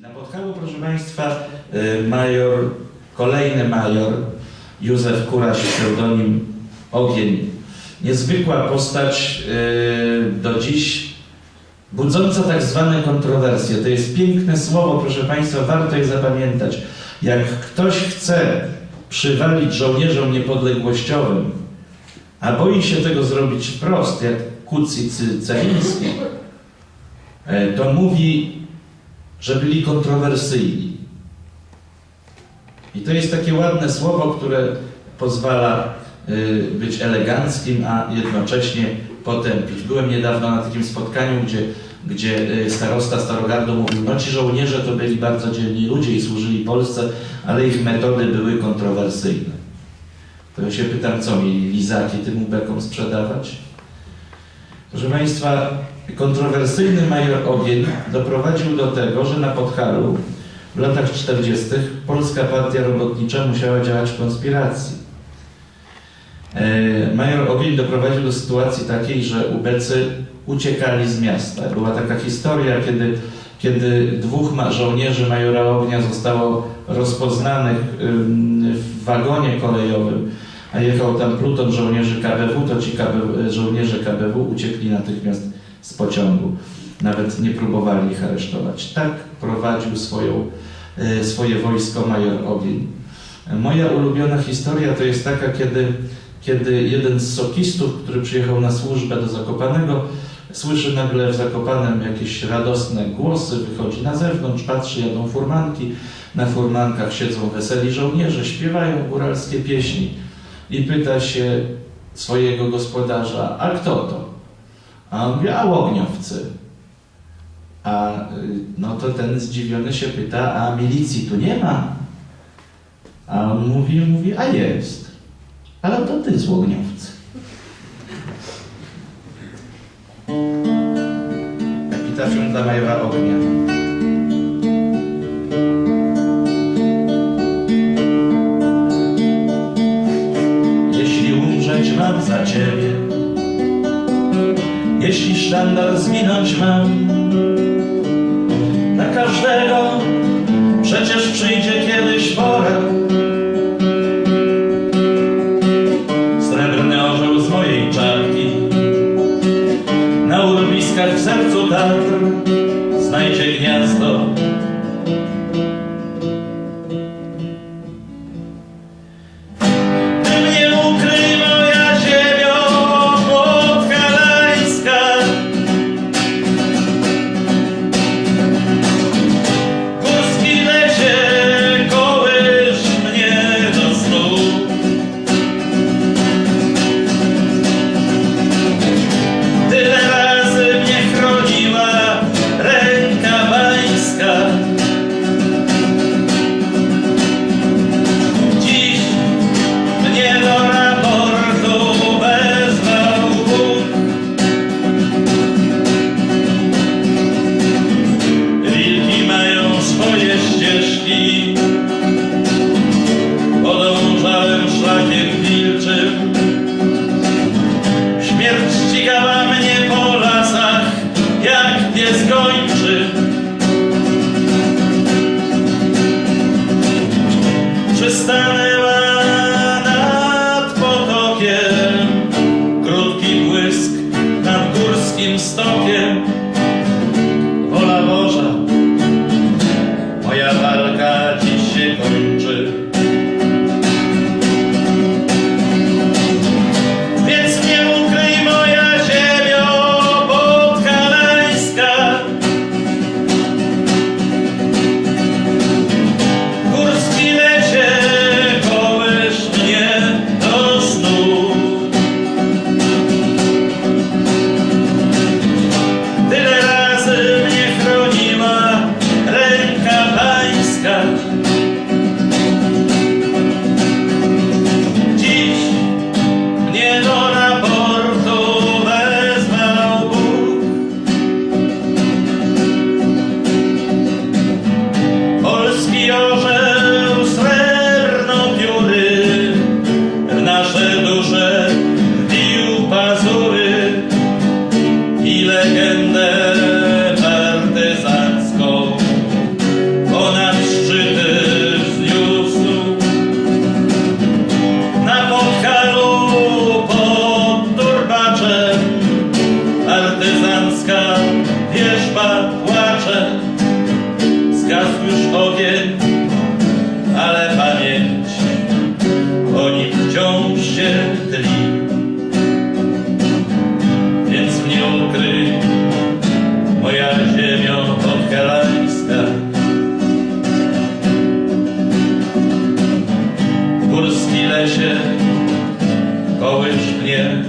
Na Podhalu, proszę Państwa, y, major, kolejny major, Józef Kuraś, pseudonim Ogień. Niezwykła postać, y, do dziś budząca tak zwane kontrowersje. To jest piękne słowo, proszę Państwa, warto je zapamiętać. Jak ktoś chce przywalić żołnierzom niepodległościowym, a boi się tego zrobić wprost, jak Kucji Cy- Celiński, e, to mówi, że byli kontrowersyjni. I to jest takie ładne słowo, które pozwala y, być eleganckim, a jednocześnie potępić. Byłem niedawno na takim spotkaniu, gdzie, gdzie y, starosta Starogardu mówił, no ci żołnierze to byli bardzo dzielni ludzie i służyli Polsce, ale ich metody były kontrowersyjne. To ja się pytam, co mieli lizaki tym ubekom sprzedawać? Proszę Państwa, kontrowersyjny major Ogień doprowadził do tego, że na Podhalu w latach 40. Polska Partia Robotnicza musiała działać w konspiracji. E, Major Ogień doprowadził do sytuacji takiej, że ubecy uciekali z miasta. Była taka historia, kiedy, kiedy dwóch żołnierzy majora Ognia zostało rozpoznanych w wagonie kolejowym, a jechał tam pluton żołnierzy KBW, to ci KB, żołnierze KBW uciekli natychmiast z pociągu. Nawet nie próbowali ich aresztować. Tak prowadził swoją, e, swoje wojsko major Ogień. Moja ulubiona historia to jest taka, kiedy, kiedy jeden z sokistów, który przyjechał na służbę do Zakopanego, słyszy nagle w Zakopanem jakieś radosne głosy, wychodzi na zewnątrz, patrzy, jadą furmanki, na furmankach siedzą weseli żołnierze, śpiewają góralskie pieśni i pyta się swojego gospodarza, a kto to? A on mówi, a łogniowcy. A y, no to ten zdziwiony się pyta, a milicji tu nie ma? A on mówi, mówi, a jest. Ale to ty z łogniowcy. Epitafium dla Majora Ognia. Jeśli umrzeć mam za ciebie, jeśli sztandar zginąć mam, na każdego przecież przyjdzie kiedyś pora. Srebrny orzeł z mojej czarki, na urwiskach w sercu Tatr znajdzie gniazdo. Jak pies wciąż się tli. Więc mnie ukryj, moja ziemia podhelańska. Górski lesie, kołysz mnie